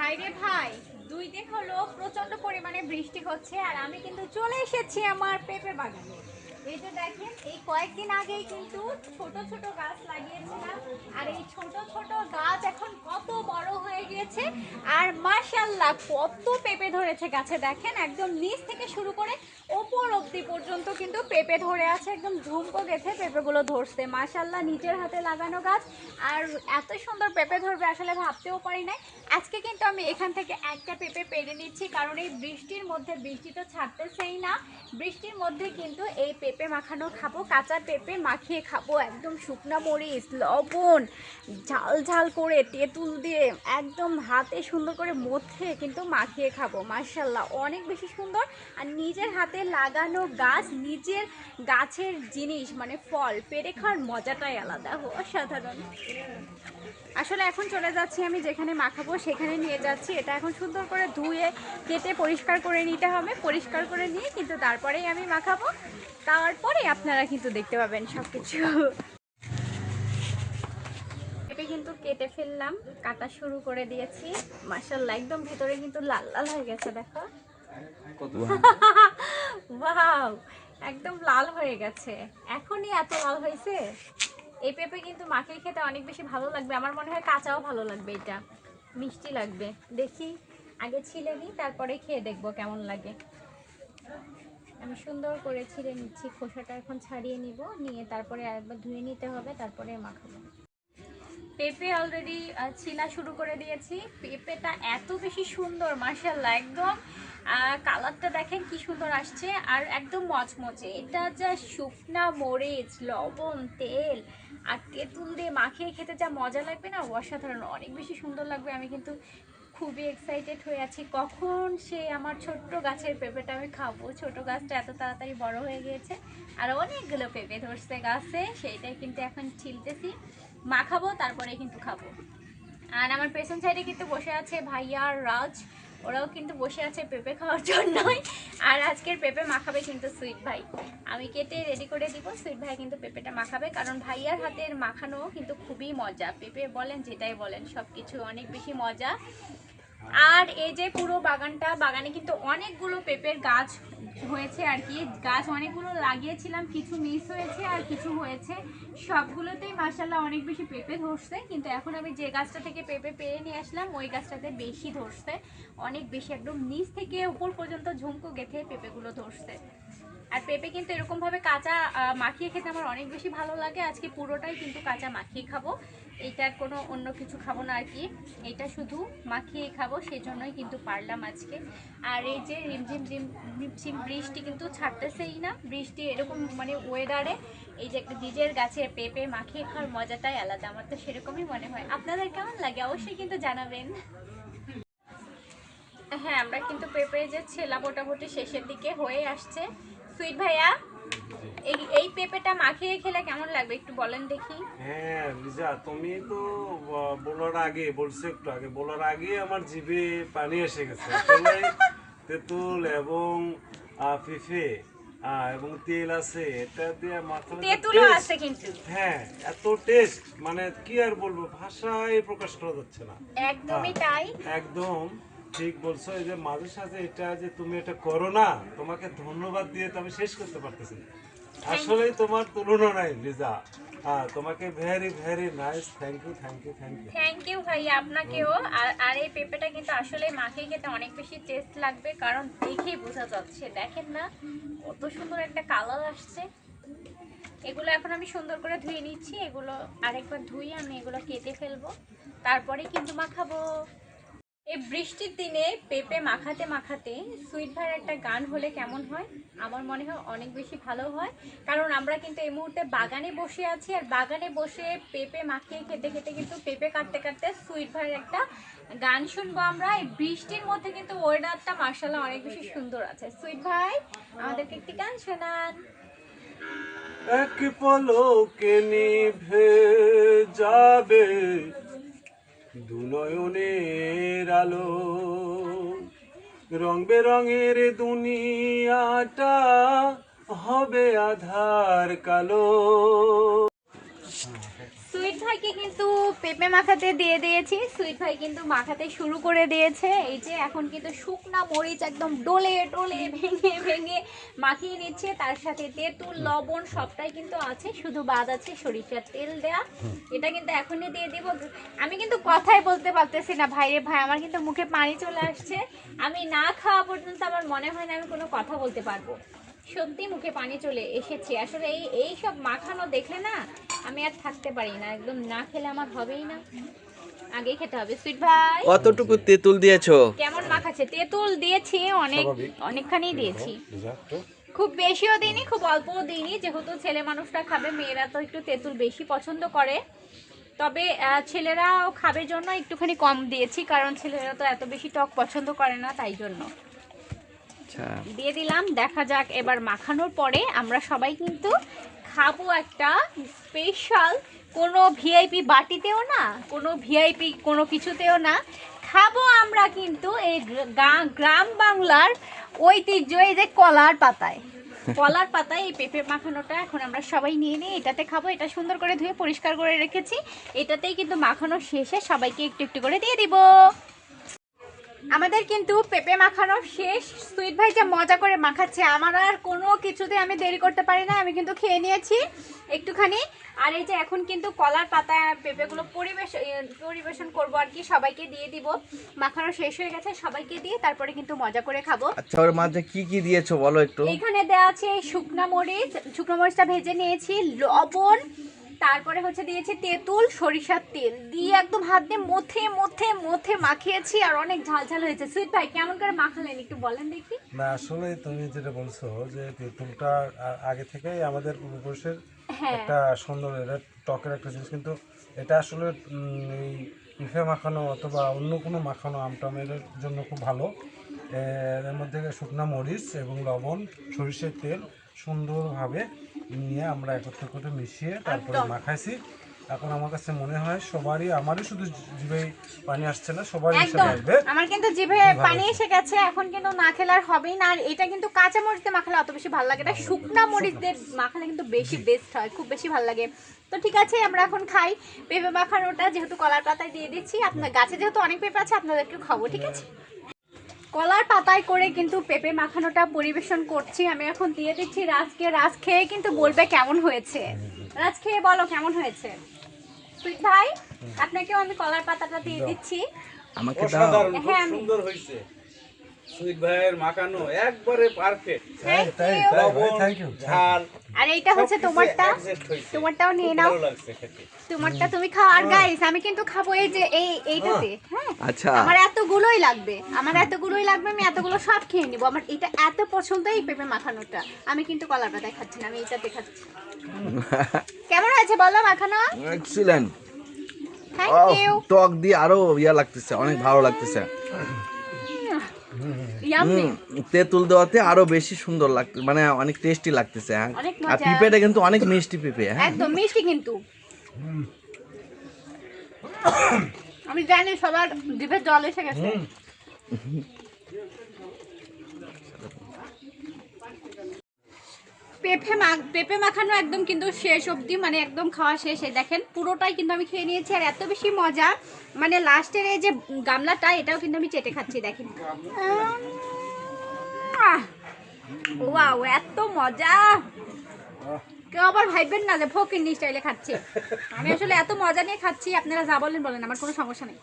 ভাই রে ভাই, দুই দিন হলো প্রচণ্ড পরিমাণে বৃষ্টি হচ্ছে আর আমি কিন্তু চলে এসেছি আমার পেঁপে বাগানে। এই যে দেখেন, এই কয়েকদিন আগেই কিন্তু ছোট ছোট গাছ লাগিয়েছিলাম, আর এই ছোট ছোট গাছ এখন কত বড় হয়ে গিয়েছে, আর মাশাল্লাহ কত পেঁপে ধরেছে গাছে। দেখেন, একদম নিচ থেকে শুরু করে ওপর অবধি পর্যন্ত কিন্তু পেঁপে ধরে আছে, একদম ঝুমকো গেছে পেঁপেগুলো ধরছে। মাশাল্লাহ নিজের হাতে লাগানো গাছ, আর এত সুন্দর পেঁপে ধরবে আসলে ভাবতেও পারি নাই। আজকে কিন্তু আমি এখান থেকে একটা পেঁপে পেরে নিচ্ছি, কারণ এই বৃষ্টির মধ্যে বৃষ্টি তো ছাড়তেছেই না। বৃষ্টির মধ্যে কিন্তু এই পেঁপে মাখানো খাব, কাঁচা পেঁপে মাখিয়ে খাব, একদম শুকনা মরিচ, লবণ, ঝাল ঝাল করে তেঁতুল দিয়ে একদম হাতে সুন্দর করে মধ্যে কিন্তু মাখিয়ে খাব মার্শাল্লাহ অনেক বেশি সুন্দর। আর নিজের হাতে লাগানো গাছ, নিজের গাছের জিনিস মানে ফল, পেরে খাওয়ার মজাটাই আলাদা অসাধারণ। আসলে এখন চলে যাচ্ছি আমি যেখানে মাখাবো, সেখানে নিয়ে যাচ্ছি, এটা এখন সুন্দর করে ধুয়ে, কেটে পরিষ্কার করে নিতে হবে, পরিষ্কার করে নিয়ে কিন্তু তারপরেই আমি মাখাবো। তারপরে আপনারা কিন্তু দেখতে পাবেন সব কিছু পেঁপে কিন্তু কেটে ফেললাম কাটা শুরু করে দিয়েছি। মাসাল্লাহ একদম ভেতরে কিন্তু লাল লাল হয়ে গেছে দেখো। ওয়াও একদম লাল হয়ে গেছে। এখনই এত লাল হয়েছে। এই পেঁপে কিন্তু মাখিয়ে খেতে অনেক বেশি ভালো লাগবে। আমার মনে হয় কাঁচাও ভালো লাগবে এটা। মিষ্টি লাগবে। দেখি আগে ছিলে নিই তারপরে খেয়ে দেখব কেমন লাগে। আমি সুন্দর করে ছিঁড়ে নিচ্ছি, খোসাটা এখন ছাড়িয়ে নিব, নিয়ে তারপরে একবার ধুয়ে নিতে হবে, তারপরে মাখাবো। পেঁপে অলরেডি ছিলা শুরু করে দিয়েছি। পেঁপেটা এত বেশি সুন্দর মার্শাল্লাহ একদম কালারটা দেখেন কি সুন্দর আসছে, আর একদম মচমচে। এটা যা শুকনা মরিচ, লবণ, তেল, আর তেঁতুল দিয়ে মাখিয়ে খেতে যা মজা লাগবে না? অসাধারণ, অনেক বেশি সুন্দর লাগবে। আমি কিন্তু খুবই এক্সাইটেড হয়ে আছি। কখন সে আমার ছোট্ট গাছের পেঁপেটা আমি খাব? ছোট গাছটা এত তাড়াতাড়ি বড় হয়ে গিয়েছে। আর অনেকগুলো পেঁপে ধরছে গাছে, সেইটাই কিন্তু এখন ছিলতেছি। মাখাবো তারপরে কিন্তু খাব। আর আমার পেছন সাইডে কিন্তু বসে আছে ভাইয়া আর রাজ। ওরাও কিন্তু বসে আছে পেঁপে খাওয়ার জন্যই। আর আজকের পেঁপে মাখাবে কিন্তু সুইট ভাই। আমি কেটে রেডি করে দিব, সুইট ভাই কিন্তু পেঁপেটা মাখাবে কারণ ভাইয়ার হাতের মাখানো কিন্তু খুবই মজা। পেঁপে বলেন, যেটাই বলেন সব কিছু অনেক বেশি মজা। আর এই যে পুরো বাগানটা, বাগানে কিন্তু অনেকগুলো পেঁপের গাছ হয়েছে আর কি। গাছ অনেকগুলো লাগিয়েছিলাম, কিছু মিস হয়েছে আর কিছু হয়েছে। সবগুলোতেই মাসাল্লাহ অনেক বেশি পেঁপে ধরছে, কিন্তু এখন আমি যে গাছটা থেকে পেঁপে পেরে নিয়ে আসলাম, ওই গাছটাতে বেশি ধরছে। অনেক বেশি একদম নিচ থেকে উপর পর্যন্ত ঝুমকো গেথে পেঁপেগুলো ধরছে। আর পেঁপে কিন্তু এরকমভাবে কাঁচা মাখিয়ে খেতে আমার অনেক বেশি ভালো লাগে। আজকে পুরোটাই কিন্তু কাঁচা মাখিয়ে খাব। এইটার কোনো অন্য কিছু খাব না আর কি। এটা শুধু মাখিয়ে খাব, সেজন্যই কিন্তু পারলাম আজকে। আর এই যে রিমঝিম রিম রিমঝিম বৃষ্টি কিন্তু ছাড়তেছেই না। বৃষ্টি এরকম মানে ওয়েদারে এই যে একটা নিজের গাছে পেঁপে মাখিয়ে খাওয়ার মজাটাই আলাদা, আমার তো সেরকমই মনে হয়। আপনাদের কেমন লাগে? অবশ্যই কিন্তু জানাবেন। হ্যাঁ আমরা কিন্তু পেঁপে যে ছেলা মোটামুটি শেষের দিকে হয়ে আসছে। সুইট ভাইয়া? এই এই পেঁপেটা মাখিয়ে খেলে কেমন লাগবে? একটু বলেন দেখি। হ্যাঁ লিজা তুমি তো বলার আগে বলছো একটু আগে বলার আগে আমার জিভে পানি এসে গেছে। তেঁতুল এবং এবং তেল আছে এটা দিয়ে মাথা তেঁতুলও আছে কিন্তু। হ্যাঁ এত টেস্ট মানে কি আর বলব ভাষায় প্রকাশ করা যাচ্ছে না। একদমই তাই। একদম ঠিক বলছো এই যে মাঝে সাথে এটা যে তুমি এটা করো না তোমাকে ধন্যবাদ দিয়ে তো আমি শেষ করতে পারতেছি না। আসলেই তোমার তুলনা নাই, লিজা। হ্যাঁ তোমাকে very very nice thank you thank you thank you thank you ভাইয়া আপনাকেও। আর আর এই পেঁপেটা কিন্তু আসলে মাখিয়ে খেতে অনেক বেশি টেস্ট লাগবে, কারণ দেখেই বোঝা যাচ্ছে, দেখেন না, কত সুন্দর একটা কালার আসছে। এগুলো এখন আমি সুন্দর করে ধুয়ে নিচ্ছি, এগুলো আরেকবার ধুয়ে আমি এগুলো কেটে ফেলব। তারপরে কিন্তু মাখাবো। এই বৃষ্টির দিনে পেঁপে মাখাতে মাখাতে সুইট ভাইয়ের একটা গান হলে কেমন হয়? আমার মনে হয় অনেক বেশি ভালো হয়। কারণ আমরা কিন্তু এই মুহূর্তে বাগানে বসে আছি আর বাগানে বসে পেঁপে মাখিয়ে খেতে খেতে কিন্তু পেঁপে কাটতে কাটতে সুইট ভাইয়ের একটা গান শুনব আমরা। এই বৃষ্টির মধ্যে কিন্তু ওয়েদারটা মার্শাল্লাহ অনেক বেশি সুন্দর আছে। সুইট ভাই, আমাদেরকে একটি গান শোনান। এক পলকে নিভে যাবে দুনয়নের আলো, রং বেরঙের দুনিয়াটা হবে আধার কালো। সুইট ভাইকে কিন্তু পেঁপে মাখাতে দিয়ে দিয়েছি। সুইট ভাই কিন্তু মাখাতে শুরু করে দিয়েছে। এই যে এখন কিন্তু শুকনা মরিচ একদম ডোলে, ডলে ভেঙে ভেঙে মাখিয়ে নিচ্ছে তার সাথে তেঁতুল লবণ সবটাই কিন্তু আছে শুধু বাদ আছে সরিষার তেল দেয়া। এটা কিন্তু এখনই দিয়ে দিব। আমি কিন্তু কথাই বলতে পারতেছি না ভাই রে ভাই আমার কিন্তু মুখে পানি চলে আসছে। আমি না খাওয়া পর্যন্ত আমার মনে হয় না আমি কোনো কথা বলতে পারব। সত্যি মুখে পানি চলে এসেছে। আসলে এই এই সব মাখানো দেখলে না আমি আর থাকতে পারি না একদম না খেলে আমার হবেই না। আগেই খেতে হবে সুইট ভাই। কতটুকু তেঁতুল দিয়েছ? কেমন মাখাচ্ছে? তেঁতুল দিয়েছি অনেক অনেকখানি দিয়েছি। খুব বেশিও দিইনি খুব অল্পও দিইনি। যেহেতু ছেলে মানুষটা খাবে মেয়েরা তো একটু তেঁতুল বেশি পছন্দ করে। তবে আহ, ছেলেরাও খাবে জন্য একটুখানি কম দিয়েছি কারণ ছেলেরা তো এত বেশি টক পছন্দ করে না তাই জন্য। আচ্ছা। দিয়ে দিলাম দেখা যাক এবার মাখানোর পরে আমরা সবাই কিন্তু খাব একটা স্পেশাল কোনো ভিআইপি বাটিতেও না, কোনো ভিআইপি কোনো কিছুতেও না, খাব আমরা কিন্তু এই গ্রা- গ্রাম বাংলার ঐতিহ্য, এই যে কলার পাতায়। কলার পাতায় এই পেঁপে মাখানোটা এখন আমরা সবাই নিয়ে নিই এটাতে খাব, এটা সুন্দর করে ধুয়ে পরিষ্কার করে রেখেছি। এটাতেই কিন্তু মাখানো শেষে সবাইকে একটু একটু করে দিয়ে দিব। আমাদের কিন্তু পেঁপে মাখানো শেষ। সুইট ভাই যা মজা করে মাখাচ্ছে আমার আর কোনো কিছুতে আমি দেরি করতে পারি না আমি কিন্তু খেয়ে নিয়েছি একটুখানি। আর এই যে এখন কিন্তু কলার পাতা পেঁপেগুলো পরিবেশ পরিবেশন করব আর কি সবাইকে দিয়ে দিব। মাখানো শেষ হয়ে গেছে সবাইকে দিয়ে তারপরে কিন্তু মজা করে খাব। আচ্ছা ওর মাঝে কি কি দিয়েছ বলো একটু? এখানে দেওয়া আছে শুকনা মরিচ শুকনো মরিচটা ভেজে নিয়েছি লবণ তারপরে হচ্ছে দিয়েছি তেঁতুল সরিষার তেল। দিয়ে একদম হাত দিয়ে মথে মথে মথে মাখিয়েছি আর অনেক ঝাল ঝাল হয়েছে। সুইট ভাই কেমন করে মাখালেন একটু বলেন দেখি। না আসলে তুমি যেটা বলছো যে তেঁতুলটা আগে থেকেই আমাদের পূর্বপুরুষের হ্যাঁ। একটা সুন্দর এটা টকের একটা জিনিস। কিন্তু এটা আসলে এই পিঠে মাখানো অথবা অন্য কোনো মাখানো আমটামের জন্য খুব ভালো। এর মধ্যে শুকনা মরিচ এবং লবণ সরিষের তেল সুন্দরভাবে নিয়ে আমরা একত্র করে মিশিয়ে তারপরে মাখাইছি। এখন আমার কাছে মনে হয় সবারই আমারই শুধু জিভে পানি আসছে না সবারই একদম। আমার কিন্তু জিভে পানি এসে গেছে এখন কিন্তু না খেলে আর হবেই না। আর এটা কিন্তু কাঁচা মরিচ দিয়ে মাখালে অত বেশি ভালো লাগে না। শুকনা মরিচ দিয়ে মাখালে কিন্তু বেশি বেস্ট হয় খুব বেশি ভালো লাগে। তো ঠিক আছে আমরা এখন খাই। পেঁপে মাখানোটা যেহেতু কলার পাতায় দিয়ে দিচ্ছি আপনার গাছে যেহেতু অনেক পেঁপে আছে আপনাদেরকে খাব ঠিক আছে? কলার পাতায় করে কিন্তু পেঁপে মাখানোটা পরিবেশন করছি। আমি এখন দিয়ে দিচ্ছি রাজকে। রাজ খেয়ে কিন্তু বলবে কেমন হয়েছে। রাজ খেয়ে বলো কেমন হয়েছে? সুইট ভাই আপনাকেও আমি কলার পাতাটা দিয়ে দিচ্ছি। আমাকে দাও। হ্যাঁ, আমি- সুন্দর হয়েছে। সুইট ভাইয়ের মাখানো একবারে পারফেক্ট তাই. থ্যাংক ইউ ঝাল আর এইটা হচ্ছে তোমারটা। তোমারটাও নিয়ে নাও। তোমারটা তুমি খাও। আর গাইস আমি কিন্তু খাব এই যে এই এইটাতে হ্যাঁ। আচ্ছা। আমার এতগুলোই লাগবে। আমার এতগুলোই লাগবে আমি এতগুলো সব খেয়ে নিব। আমার এটা এত পছন্দ এই পেঁপে মাখানোটা। আমি কিন্তু কলার পাতায় খাচ্ছি না আমি এইটাতে খাচ্ছি। কেমন হয়েছে বলো মাখানো? এক্সিলেন্ট থ্যাংক ইউ টক দিয়ে আরও ইয়া লাগতেছে অনেক ভালো লাগতেছে। তেঁতুল দেওয়াতে আরও বেশি সুন্দর লাগতে মানে অনেক টেস্টি লাগতেছে হ্যাঁ? আর পিপেটা পিঁপেটা কিন্তু অনেক মিষ্টি পিঁপে হ্যাঁ? একদম মিষ্টি কিন্তু। আমি জানি সবার জিভে জল এসে গেছে। পেঁপে মা পেঁপে মাখানো একদম কিন্তু শেষ অবধি মানে একদম খাওয়া শেষ। দেখেন, পুরোটাই কিন্তু আমি খেয়ে নিয়েছি, আর এত বেশি মজা। মানে লাস্টের এই যে গামলাটা, এটাও কিন্তু আমি চেটে খাচ্ছি, দেখেন। এত মজা! কেউ আবার ভাইবেন না যে ফকির স্টাইলে খাচ্ছে। আমি আসলে এত মজা নিয়ে খাচ্ছি, আপনারা যা বলেন বলেন, আমার কোনো সমস্যা নেই।